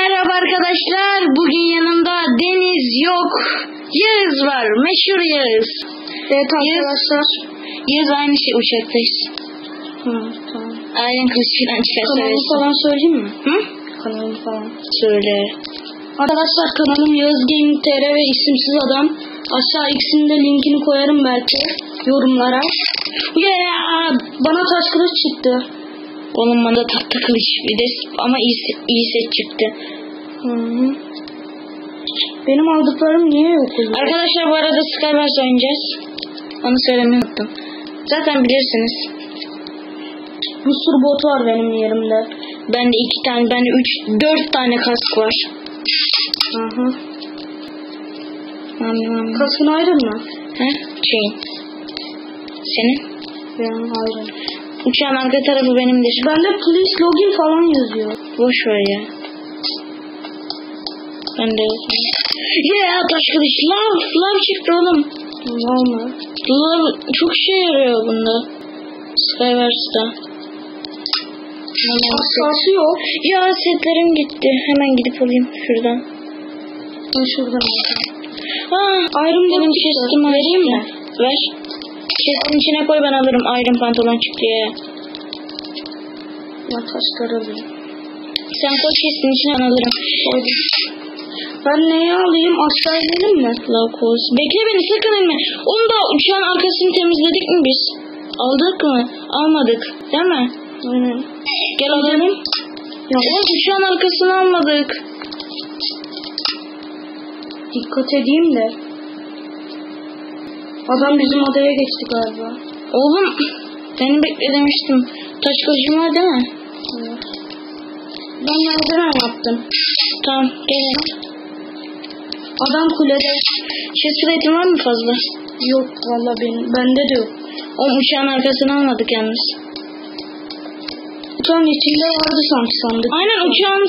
Merhaba arkadaşlar. Bugün yanımda Deniz yok. Yağız var. Meşhur Yağız. Evet arkadaşlar. Yağız aynı şey uçaktayız. Hı, tamam. Aynen kılıç falan çıkarsa Kanalımı falan söyleyeyim mi? Hı? Kanalımı falan. Söyle. Arkadaşlar kanalım Yağız Gaming TR ve isimsiz adam. Aşağı ikisinin de linkini koyarım belki yorumlara. Ya. Bana taş kılıç çıktı. Oğlum bana tahta kılıç bir de ama iyi, iyi set çıktı. Hı hı. Benim aldıklarım niye yok? Arkadaşlar bu arada Skywars oynayacağız. Onu söylemeyi unuttum. Zaten bilirsiniz. Bir sürü bot var benim yerimde. Bende iki tane, bende üç, dört tane kask var. Hı hı. Anladım. Kaskın ayrı mı? He? Şeyin. Senin? Benim ayrı. Uçağın arka tarafı benimdir. Bende please login falan yazıyor. Boş ver ya. Ben de yok. Ya taş kılıç. Lav. Lav çıktı oğlum. Mı? Lav çok şey yarıyor bunda. Skywars'ta. Aşağısı yok. Ya setlerim gitti. Hemen gidip alayım şuradan. Ben şuradan alacağım. Aa, Ayrım benim bot çıktı. chest'im Vereyim mi? Ver. Chest'in içine koy ben alırım. Iron pantolon çıktı ya. Ben taşları alayım. Sen koy chest'in içine ben alırım. Koydum. Ben neyi alayım? Aşağı inelim mi? Lakos. Bekle beni sakın inme. Onu da uçağın arkasını temizledik mi biz? Aldık mı? Almadık. Değil mi? Aynen. Gel alalım. Yok. Oğlum uçağın arkasını almadık. Dikkat edeyim de. Adam bizim odaya geçti galiba. Oğlum seni bekle demiştim. Taş kılıcım var değil mi? Evet. Ben merdiven yaptım. Tamam gel. Adam kulede. Plate'in var mı fazla? Yok valla benim. Bende de yok. O uçağın arkasını almadık yalnız. Uçağın içinde vardı sanki sandık. Aynen uçağın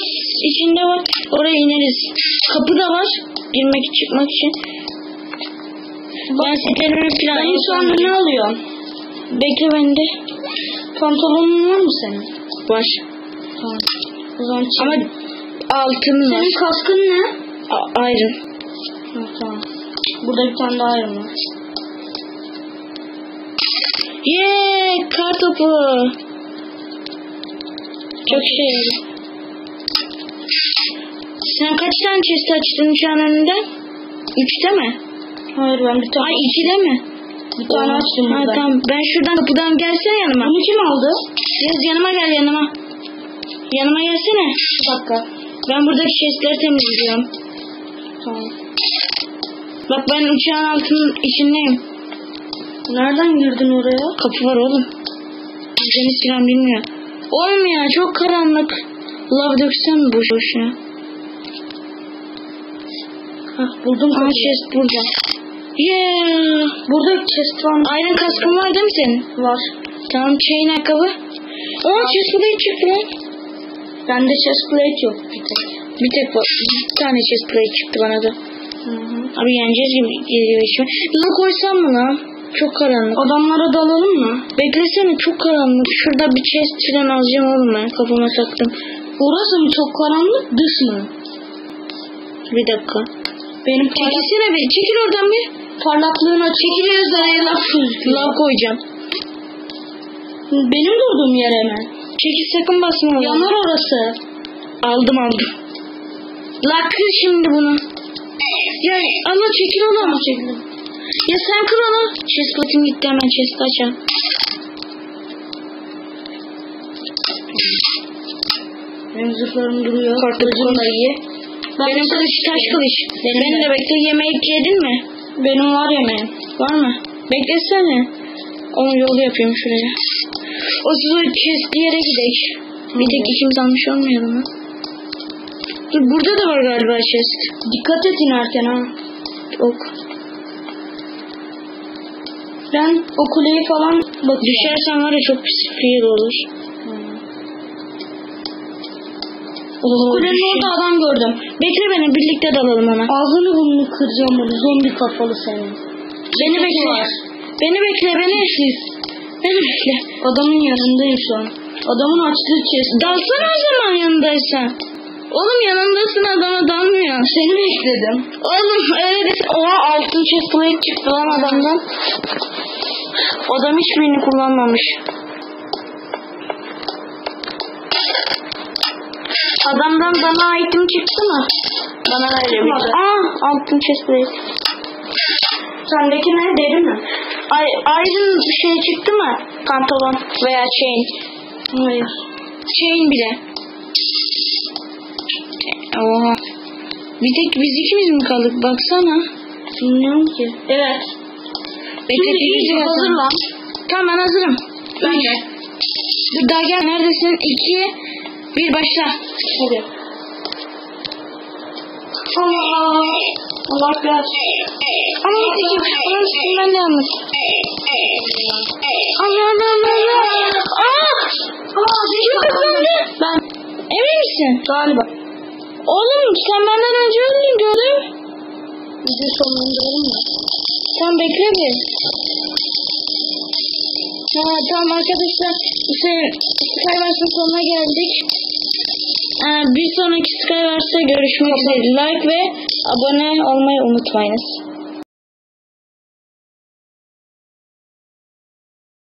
içinde var. Oraya ineriz. Kapı da var. Girmek çıkmak için. Ben setlerimi falan Benim şu an ne alıyorum? Bekle bende. Pantolonun var mı senin? Var. Tamam. O zaman Ama altın var. Senin kaskın ne? A- Iron. Ha, tamam. Burada bir tane daha ayrım var. Yeee kar topu. Çok şey. Sen kaç tane chest açtın uçağın önünde? Üçte mi? Hayır ben bir tane, Ay ikide mi? bir tane açtım Ha, burada. tamam. Ben şuradan kapıdan gelsene yanıma. Bunu kim aldı? Yaz yanıma gel yanıma. Yanıma gelsene. Bir dakika. Ben buradaki chestleri temizliyorum. Tamam. Bak ben uçağın altının içindeyim. Nereden girdin oraya? Kapı var oğlum. Deniz falan bilmiyor. Olmuyor çok karanlık. Lav döksem mi boş boşuna? Hah buldum Aa chest burada. Yeah. Burada chest var? Iron kaskın var değil mi senin? Var. Tamam chain ayakkabı. Aa chest buraya çıktı lan. Bende chest plate yok bir tek. Bir tek bu. Bir tane chest plate çıktı bana da. Hı hı. Abi yeneceğiz gibi geliyor şu. Bunu koysam mı lan? Çok karanlık. Adamlara dalalım mı? Beklesene çok karanlık. Şurada bir chest falan alacağım oğlum ben. Kafama taktım. Orası mı çok karanlık dış mı? Bir dakika. Benim Çekilsene bir. Çekil oradan bir. Parlaklığın açık. Çekiliyoruz da laf Lav koyacağım. Benim durduğum yere mi? Çekil sakın basma. ona. Yanar orası. Aldım aldım. La kır şimdi bunu. Ya Allah çekil onu. Çekildim. Ya sen kır onu. Chest plate'im gitti hemen chest açalım. Benim zırhlarım duruyor. Korktum da iyi. Benim kılıç taş kılıç. Benim Benim de. bekle yemek yedin mi? Benim var yemeğim. Var mı? Beklesene. Onu yol yapayım şuraya. O o chestli yere gidelim. Bir tek ikimiz almış olmayalım mı? Dur burada da var galiba chest. Dikkat et inerken ha. Ok. Ben o kuleyi falan bakıyorum. Düşersen var ya çok pis fail olur. Oo, Kulenin düşün. orada adam gördüm. Bekle beni birlikte dalalım ona. Ağzını burnunu kıracağım böyle zombi kafalı senin. Beni bekle. Beni bekle beni. Beni bekle. Adamın yanındayım şu an. Adamın açtığı chest. Dalsana o zaman yanındaysan. Oğlum yanındasın adama dalmıyor. Seni bekledim. Oğlum öyle de... Oha altın chest plate çıktı lan adamdan. Adam hiçbirini kullanmamış. Adamdan bana item çıktı mı? Bana ver ya bir tane. Aa altın chest plate. Sendeki ne deri mi? Ay, bir şey çıktı mı? Pantolon veya chain. Hayır. Chain bile. Oha. Bir tek biz ikimiz mi kaldık? Baksana. Bilmiyorum ki. Evet. Bekletici Şimdi hazır lan. Tamam ben hazırım. Ben de. Dur daha gel. Neredesin? İki, bir başla. Hadi. Allah. Allah biraz. Ama sikeyim. Onun üstünden de yalnız. Allah Allah Allah. Aa! Aa? Ben Emin misin? galiba. Oğlum sen benden önce öldün gördüm. Video sonlandıralım mı? Sen bekle bir. Ha, tamam arkadaşlar. İşte Skywars'ın sonuna geldik. Ee, bir sonraki Skywars'ta görüşmek üzere. Like ve abone olmayı unutmayınız.